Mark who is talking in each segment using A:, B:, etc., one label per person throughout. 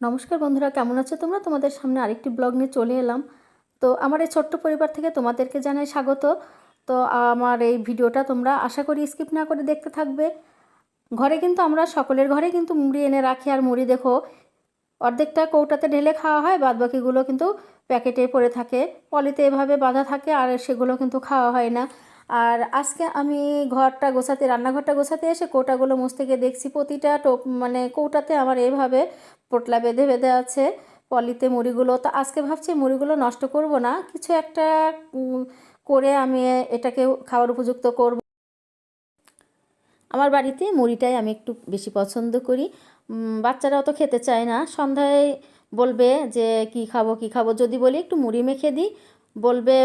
A: নমস্কার বন্ধুরা, কেমন আছো তোমরা? তোমাদের সামনে আরেকটি ব্লগ নিয়ে চলে এলাম। তো আমার এই ছোট্ট পরিবার থেকে তোমাদেরকে জানাই স্বাগত। তো আমার এই ভিডিওটা তোমরা আশা করি স্কিপ না করে দেখতে থাকবে। ঘরে কিন্তু আমরা সকলের ঘরে কিন্তু মুড়ি এনে রাখি। আর মুড়ি দেখো, অর্ধেকটা কৌটাতে ঢেলে খাওয়া হয় বাদ বাকিগুলো কিন্তু প্যাকেটে পড়ে থাকে। পলিতে এভাবে বাঁধা থাকে, আর সেগুলো কিন্তু খাওয়া হয় না। আর আজকে আমি ঘরটা গোছাতে, রান্নাঘরটা গোছাতে এসে কৌটাগুলো মুছতে গিয়ে দেখছি প্রতিটা টোপ মানে কৌটাতে আমার এভাবে পোটলা বেঁধে বেঁধে আছে, পলিতে মুড়িগুলো। তো আজকে ভাবছি মুড়িগুলো নষ্ট করব না, কিছু একটা করে আমি এটাকে খাওয়ার উপযুক্ত করব। আমার বাড়িতে মুড়িটাই আমি একটু বেশি পছন্দ করি। বাচ্চারা অত খেতে চায় না। সন্ধ্যায় বলবে যে, কি খাব কি খাব? যদি বলি একটু মুড়ি মেখে দিই বলবে,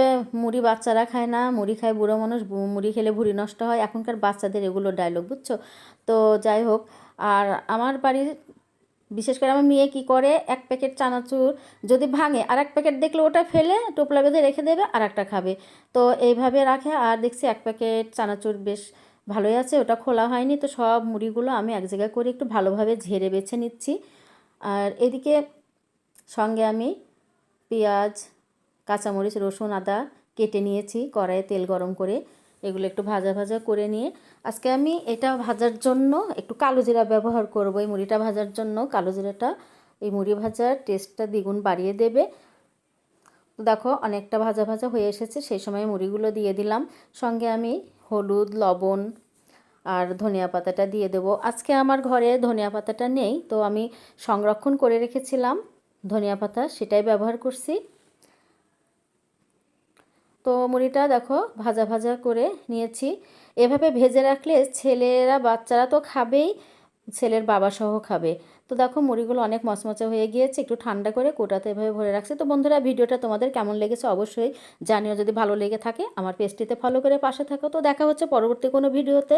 A: মুড়ি বাচ্চারা খায় না, মুড়ি খায় বুড়ো মানুষ মুড়ি খেলে ভুড়ি নষ্ট হয়। এখনকার বাচ্চাদের এগুলো ডায়লগ বুঝছ? তো যাই হোক, আর আমার বাড়ির, বিশেষ করে আমার মেয়ে কি করে, এক প্যাকেট চানাচুর যদি ভাঙে, আর এক প্যাকেট দেখলে ওটা ফেলে, টোপলা বেঁধে রেখে দেবে, আর একটা খাবে। তো এইভাবে রাখে, আর দেখছি এক প্যাকেট চানাচুর বেশ ভালোই আছে, ওটা খোলা হয়নি, তো সব মুড়িগুলো আমি এক জায়গায় করে একটু ভালোভাবে ঝেড়ে বেছে নিচ্ছি। আর এদিকে সঙ্গে আমি পেঁয়াজ কাঁচামরিচ, রসুন, আদা কেটে নিয়েছি কড়াইয়ে তেল গরম করে। এগুলো একটু ভাজা ভাজা করে নিয়ে আজকে আমি এটা ভাজার জন্য একটু কালো জিরা ব্যবহার করব। এই মুড়িটা ভাজার জন্য কালো জিরাটা, এই মুড়ি ভাজার টেস্টটা দ্বিগুণ বাড়িয়ে দেবে। দেখো অনেকটা ভাজা ভাজা হয়ে এসেছে, সেই সময় মুড়িগুলো দিয়ে দিলাম। সঙ্গে আমি হলুদ, লবণ আর ধনিয়া পাতাটা দিয়ে দেবো। আজকে আমার ঘরে ধনিয়া পাতাটা নেই, তো আমি সংরক্ষণ করে রেখেছিলাম। ধনিয়া পাতা সেটাই ব্যবহার করছি। তো মুড়িটা দেখো, ভাজা ভাজা করে নিয়েছি। এভাবে ভেজে রাখলে ছেলেরা, বাচ্চারা তো খাবেই, ছেলের বাবা সহ খাবে। তো দেখো, মুড়িগুলো অনেক মচমচে হয়ে গিয়েছে, একটু ঠান্ডা করে কোটাতে এভাবে ভরে রাখছে। তো বন্ধুরা, ভিডিওটা তোমাদের কেমন লেগেছে অবশ্যই জানিও। যদি ভালো লেগে থাকে, আমার পেজটিতে ফলো করে পাশে থাকো। তো দেখা হচ্ছে পরবর্তী কোনো ভিডিওতে।